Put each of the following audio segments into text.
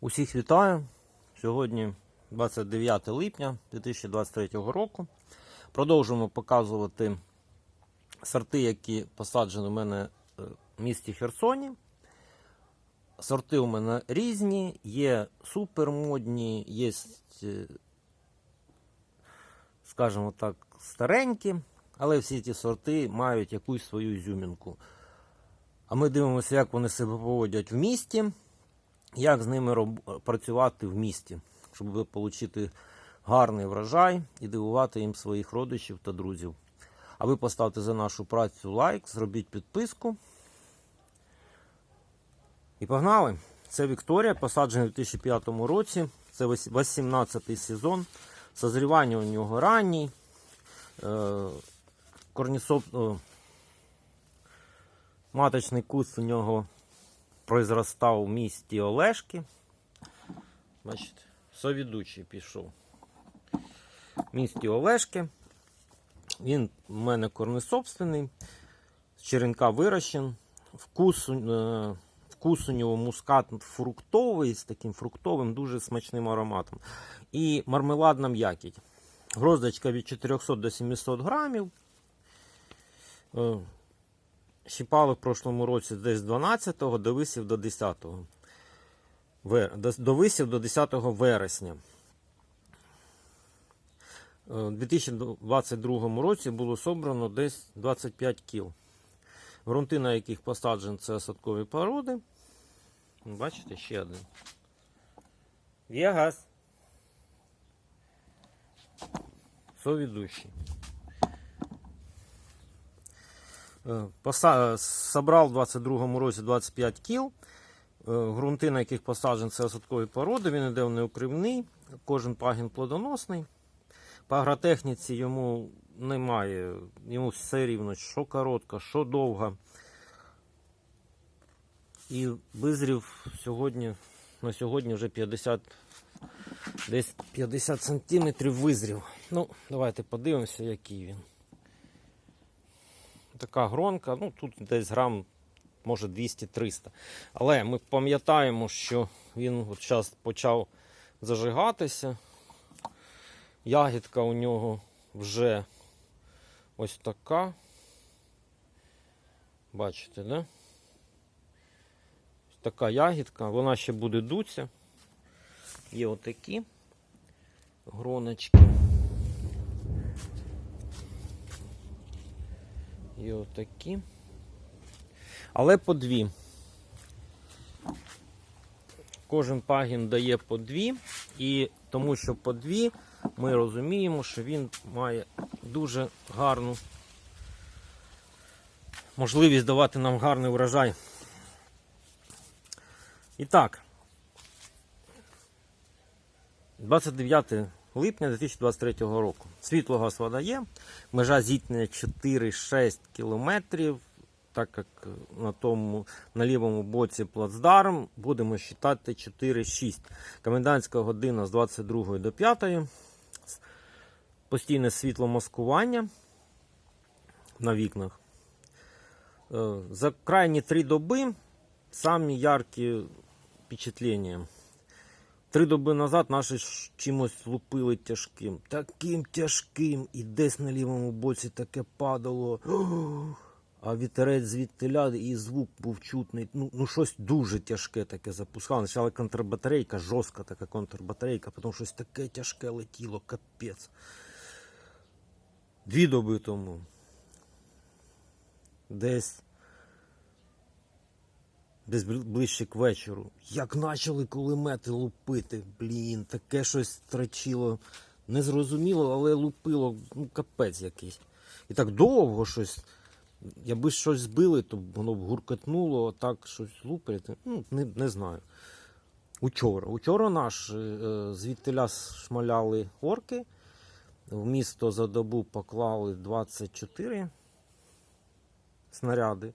Усіх вітаю. Сьогодні 29 липня 2023 року. Продовжуємо показувати сорти, які посаджені у мене е, в місті Херсоні. Сорти у мене різні, є супермодні, є, е, скажімо так, старенькі, але всі ці сорти мають якусь свою ізюмінку. А ми дивимося, як вони себе поводять в місті як з ними роб... працювати в місті, щоб отримати гарний врожай і дивувати їм своїх родичів та друзів. А ви поставте за нашу працю лайк, зробіть підписку. І погнали! Це Вікторія, посаджена у 2005 році. Це 18 сезон. Созрівання у нього ранній. Е, Корнісоп... е, Маточний куст у нього произростав у місті Олешки. Бачите, совідучий пішов. В місті Олешки. Він у мене корнесобственний, з черенка вирощен. Вкус, е, вкус у нього мускат фруктовий, з таким фруктовим, дуже смачним ароматом. І мармеладна м'якіть. Гроздочка від 400 до 700 грамів. Щіпали в прошлому році десь з 12-го до висів до 10-го. Вер- до- До висів до 10 вересня. Е, У 2022 році було собрано десь 25 кіл. Грунти, на яких посаджені, це осадкові породи. Бачите, ще один. Є. Совідущий. Собрав у 22 році 25 кіл. Е, Грунти, на яких посаджені, це осадкові породи. Він іде неукривний, кожен пагін плодоносний. По агротехніці йому немає, йому все рівно, що коротка, що довга. І визрів сьогодні, на сьогодні вже 50, десь 50 сантиметрів визрів. Ну, давайте подивимося, який він. Така гронка, ну тут десь грам, може 200-300. Але ми пам'ятаємо, що він от зараз почав зажигатися. Ягідка у нього вже ось така. Бачите, да? Ось така ягідка, вона ще буде дуться. Є отакі гроночки. Є отакі. Але по дві. Кожен пагін дає по дві. І тому що по дві ми розуміємо, що він має дуже гарну можливість давати нам гарний врожай. І так, 29 липня 2023 року. Світлого вода є. Межа зіткнення 4-6 кілометрів. Так як на тому на лівому боці плацдарм, будемо вважати 4-6. Комендантська година з 22 до 5. Постійне світломаскування на вікнах. Е, За крайні три доби самі яркі впечатлення. Три доби назад наші чимось лупили тяжким. Таким тяжким. І десь на лівому боці таке падало. А вітерець звідтиля і звук був чутний. Ну, ну щось дуже тяжке таке запускало. Спочатку контрбатарейка, жорстка така контрбатарейка, потім щось таке тяжке летіло, капець. Дві доби тому. Десь десь ближче к вечору. Як почали кулемети лупити, блін, таке щось трачило. Незрозуміло, але лупило, ну, капець якийсь. І так довго щось. Якби щось збили, то воно б гуркотнуло, а так щось лупити. Ну, не, не знаю. Учора. Учора наш е, звідтиля шмаляли орки. В місто за добу поклали 24 снаряди.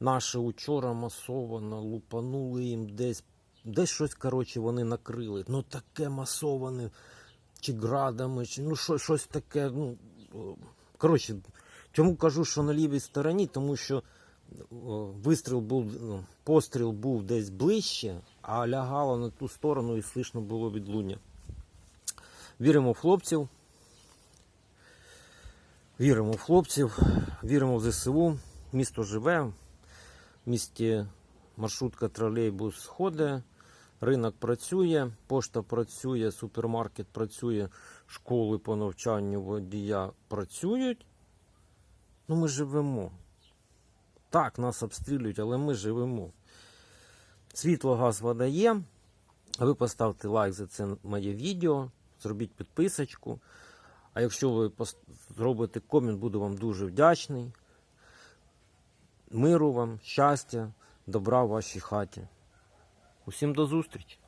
Наші учора масовано лупанули їм десь. Десь щось, коротше, вони накрили. Ну таке масоване, чи градами, чи ну що, щось таке. Ну, коротше, чому кажу, що на лівій стороні? Тому що о, вистріл був, ну, постріл був десь ближче, а лягало на ту сторону і слышно було відлуння. Віримо в хлопців. Віримо в хлопців, віримо в ЗСУ. Місто живе. В місті маршрутка тролейбус ходить, ринок працює, пошта працює, супермаркет працює, школи по навчанню водія працюють. Ну, ми живемо. Так, нас обстрілюють, але ми живемо. Світло, газ, вода є. Ви поставте лайк за це моє відео, зробіть підписочку. А якщо ви зробите комент, буду вам дуже вдячний. Миру вам, щастя, добра в вашій хаті. Усім до зустрічі!